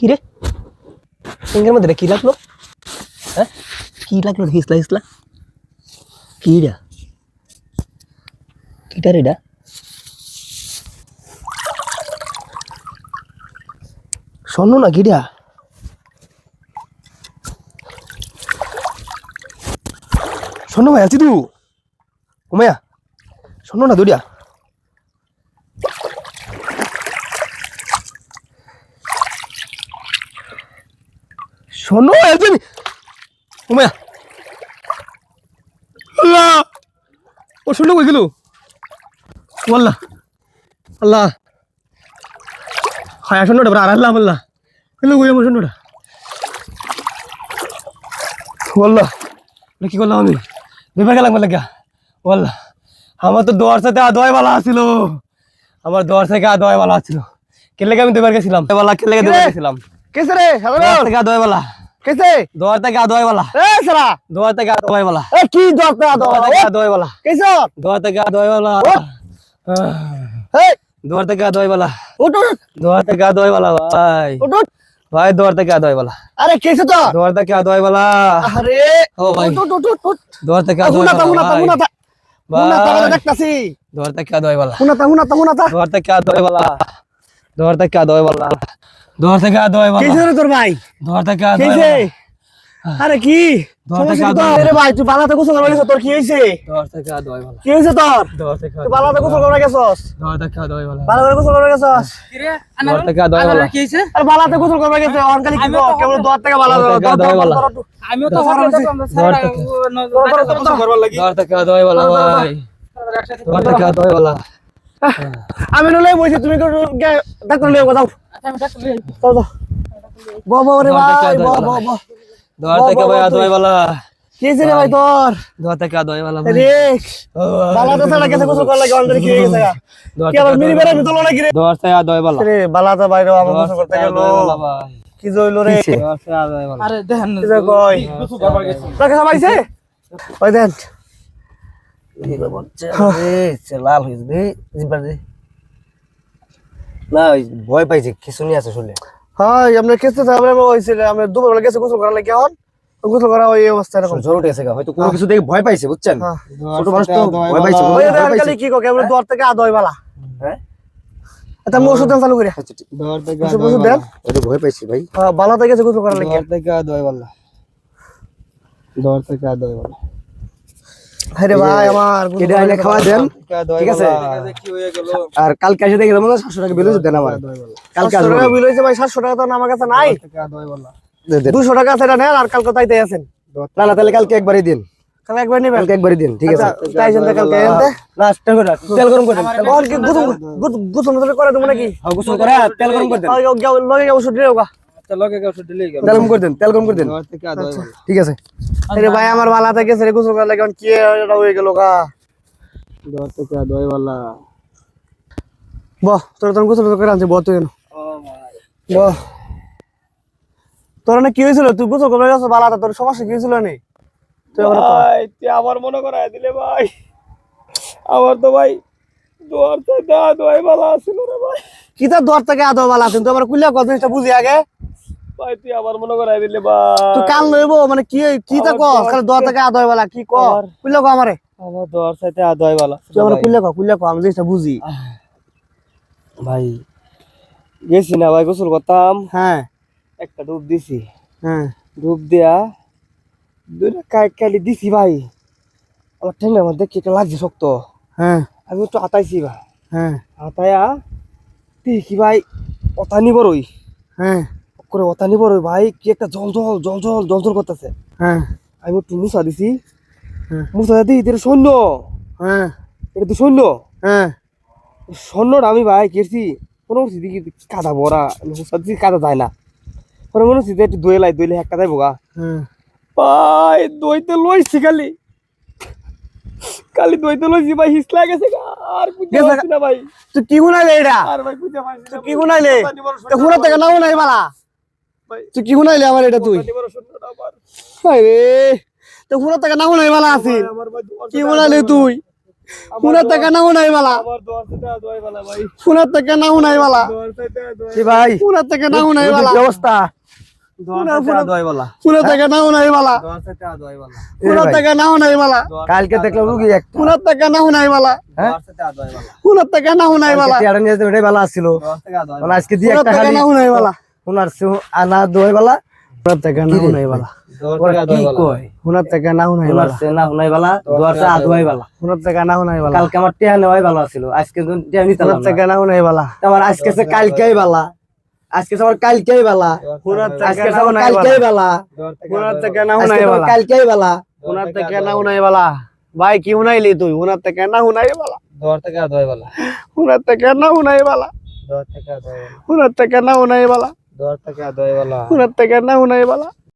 কি রে? সিঙ্গের মধ্যে কি লাগল? হ্যাঁ? কি লাগল হিসলা হিসলা? কি রে? কিটা রে এটা? শোনো না কিটা? শোনো ভাই, আছি তু। উমায়া শোনো না দুরিয়া শোনো একজন উমায়া ও শোনো কই গেল? আল্লাহ। আল্লাহ। হায়া শোনোটা বড় আল্লাহ আল্লাহ। গেল কই আমার শোনোটা ও আল্লাহ। কি করলাম আমি? ভেবে গেলাম লাগা ও আল্লাহ। আমার তো দোয়ার সাথে আদোয়াই বালা আছিল আমার দোয়ার থেকে আদোয়াই বালা আছিল কেলে আমি দুবার গেছিলাম? দুবার গেছিলাম? কেসে রে দোয়ার থেকে আদোয়াই বালা কেসে দোয়ার থেকে আদোয়াই বালা এ সারা দোয়ার থেকে আদোয়াই বালা এ কি দরকার দোয়ার থেকে আদোয়াই বালা কেসে দোয়ার থেকে আদোয়াই বালা হে দোয়ার থেকে আদোয়াই বালা উঠ উঠ দোয়ার থেকে আদোয়াই বালা ভাই উঠ উঠ ভাই দোয়ার থেকে আদোয়াই বালা আরে কেসে তো দোয়ার থেকে আদোয়াই বালা আরে ও ভাই উঠ উঠ উঠ উঠ দোয়ার থেকে হুনা আদোয়াই তা হুনা তা বালা হুনা তা হুনা তা ভাই দেখতাছি দোয়ার থেকে আদোয়াই বালা হুনা তা হুনা তা হুনা তা দোয়ার থেকে আদোয়াই বালা দোয়ার থেকে আদোয়াই থেকে আদোয়াই বালা কেসে রে তোর ভাই দোয়ার থেকে কেসে আরে কি দোয়া থেকে কি। তোর? আরে ভাই তুই বালাতে গোসল করে গেছিস তোর কি হইছে দোয়ার থেকে আদোয়াই বালা কি হইছে তোর দোয়ার থেকে তুই বালাতে গোসল করে গেছস দোয়ার থেকে আদোয়াই বালা বালা করে গোসল করে গেছস দোয়ার থেকে আদোয়াই বালা আরে বালাতে গোসল করে গেছে অনকালি কি কর কেবল দর থেকে বালা দর থেকে দর বালা। আমিও তো দোয়ার থেকে দোয়ার থেকে আদোয়াই বালা ভাই দোয়ার থেকে আদোয়াই বালা আমি নলে বইছি তুমি ডাক্তার লিয়ে যাও। যাও যাও। ব ব রে ভাই ব ব ব। দোয়ার থেকে ভাই আদোয়াই বালা। কি রে ভাই তোর? দোয়ার থেকে আদোয়াই বালা রে ও ভাই। বালাতে ছাড়া গোসল করার লাগে অনকালি কি হয়ে গেছে কি আবার থেকে মিনি বেড়ে ভিতর লাগে রে? দোয়ার থেকে আদোয়াই বালা। রে বালাতে বাইরে আমার গোসল করতে গেল। আদোয়াই বালা ভাই। কি জইল রে? দোয়ার থেকে আদোয়াই বালা। আরে দেখেন কি যে সবাইছে ওই দেন। লাল হয়েছে দে জিব্বার না ভয় পাইছে কিছু আছে শুনলে হয় আমরা কেসে আমরা হইছিল আমরা দুবার গেছে গোসল করার লাগে এখন। গোসল করা ওই অবস্থা এরকম। জ্বর উঠে হয়তো কোনো কিছু দেখে ভয় পাইছে বুঝছেন? হ্যাঁ। ছোট মানুষ তো ভয় পাইছে ভয় পাইছে। কি কো কেবল দর থেকে আদয় বালা? হ্যাঁ। এটা মো ওষুধ দেন চালু করে। আচ্ছা থেকে ওষুধ দেন। ওটা ভয় পাইছি ভাই। হ্যাঁ বালাতে গেছে গোসল করার লাগে। দোয়ার থেকে বালা। দোয়ার থেকে আদোয়াই বালা। আরে ভাই আমার খাওয়া দেন। ঠিক আছে? আর কালকে এসে দেখে দেবো সাতশো টাকা বেরোছে দেন আমার। কালকে সাতশো টাকা বিল হয়েছে ভাই সাতশো টাকা তো আমার কাছে নাই। দুশো টাকা নেন আর কালকে তাইতে আছেন। না না তাহলে কালকে একবারই দিন। কালকে একবার নেবেন? কালকে একবারই দিন ঠিক আছে। আচ্ছা, তাইছেন কালকে এনতে। না তেল করে তেল গরম করে। আর কি গোসল- গোসল করে দেবো নাকি? হ্যাঁ, করে তেল গরম করে দেন। লগে ওষুধ দিও গা। আচ্ছা তেল করে দেন তেল করে দেন। ঠিক আছে। আরে ভাই আমার গোসল লাগে কি এটা হয়ে গেল গা? দোয়ার থেকে আদোয়াই বালা। বহ তোর তখন গোসল করে আনছে বহ তুই কেন তোর না কি হয়েছিল? তুই গোসল করে গেছো বালাতে তোর সমস্যা কি হয়েছিল নি তুই আবার ভাই তুই আমার মনে করাই দিলে ভাই। আমার তো ভাই দোয়ার থেকে আদোয়াই বালা আছিল রে ভাই। কি তার দর থেকে আদো বালা? তুই তো আবার কুলিয়া কত জিনিসটা বুঝি আগে। ভাই তুই আমার মনে করাই দিলে ভাই। তুই কাল লইব মানে কি কি তা কস? খালি দর থেকে আদো বালা কি ক কুলিয়া কো আমারে। আমার দোয়ার সাথে আদোয়াই বালা। তুই আমার কুলিয়া কো কুলিয়া কো আমি বুঝি। ভাই গেছি না ভাই গোসল করতাম। হ্যাঁ। একটা ডুব দিছি। হ্যাঁ। ডুব দেয়া দুইটা কাই কালি দিছি ভাই। আমার ঠেঙ্গার মধ্যে কি একটা লাগছে শক্ত। হ্যাঁ। আমি একটু আতাইছি ভাই। হ্যাঁ। আতায়া দেখি ভাই অতানি বড়ই হ্যাঁ। করে অতানি বড়ই ভাই কি একটা জল জল জল জল জল জল করতেছে। হ্যাঁ। আমি একটু মুসা দিছি। হুম। মুসা দিই এটা সৈন্য। হ্যাঁ। এটা তো সৈন্য। হ্যাঁ। সৈন্যটা আমি ভাই কেছি কোনো কিছু দেখি কাদা ভরা মুসা দিছি কাদা যায় না। পরে মনে হচ্ছে একটু দই লাই দইলে একটা যাইব গা। হ্যাঁ। ভাই দইতে লইছি খালি। কালি দইতে লইছি ভাই হিসলা গেছে গা। আর বুঝতে পারছি না ভাই। তুই কি গুনাইলে এটা? আর ভাই বুঝতে পারছি তুই কি গুনাইলে? তো হুনা থেকে নাও নাই বালা। তুই কি গুনাইলে আমার এটা তুই। হায় রে তো হুনা থেকে নাও নাই বালা আছিল কি গুনাইলে তুই? থেকে না বালা। ভাই। হুনার থেকে না সাথে আদোয়াই কি ভাই? থেকে না হুনাই বালা। অবস্থা? না না কালকে দেখলাম রুগী একটা। হুনার থেকে না হুনাই বালা। হ্যাঁ? বালা। হুনার থেকে না হুনাই বালা। আসছিল আজকে দিয়ে একটা না হুনাই বালা। ওনার সে আনা দোয় বালা হুনার থেকে না হুনাই বালা। দোয়ার থেকে কি বালা? কয়? হুনার থেকে না হুনাই ওনার বালা। সে না হুনাই বালা দোয়ার সে আদোয়াই বালা। হুনার থেকে না হুনাই বালা। কালকে আমার টিয়া নেওয়াই ভালো আছিল আজকে টিয়া নিতে হুনার থেকে না হুনাই বালা। আমার আজকে সে কালকেই বালা। আজকে সে আমার কালকেই বালা। হুনার আজকে থেকে না কালকেই বালা। হুনার থেকে না আজকে হুনাই তোমার বালা। কালকেই বালা। হুনার থেকে না হুনাই বালা। ভাই কি হুনাইলি তুই? হুনার থেকে না হুনাই বালা। দোয়ার থেকে আদোয়াই বালা। হুনার থেকে না হুনাই বালা। দোয়ার থেকে আদোয়াই হুনার থেকে না হুনাই বালা। দোয়ার থেকে আদোয়াই বালা উনার থেকে না উনাই বালা।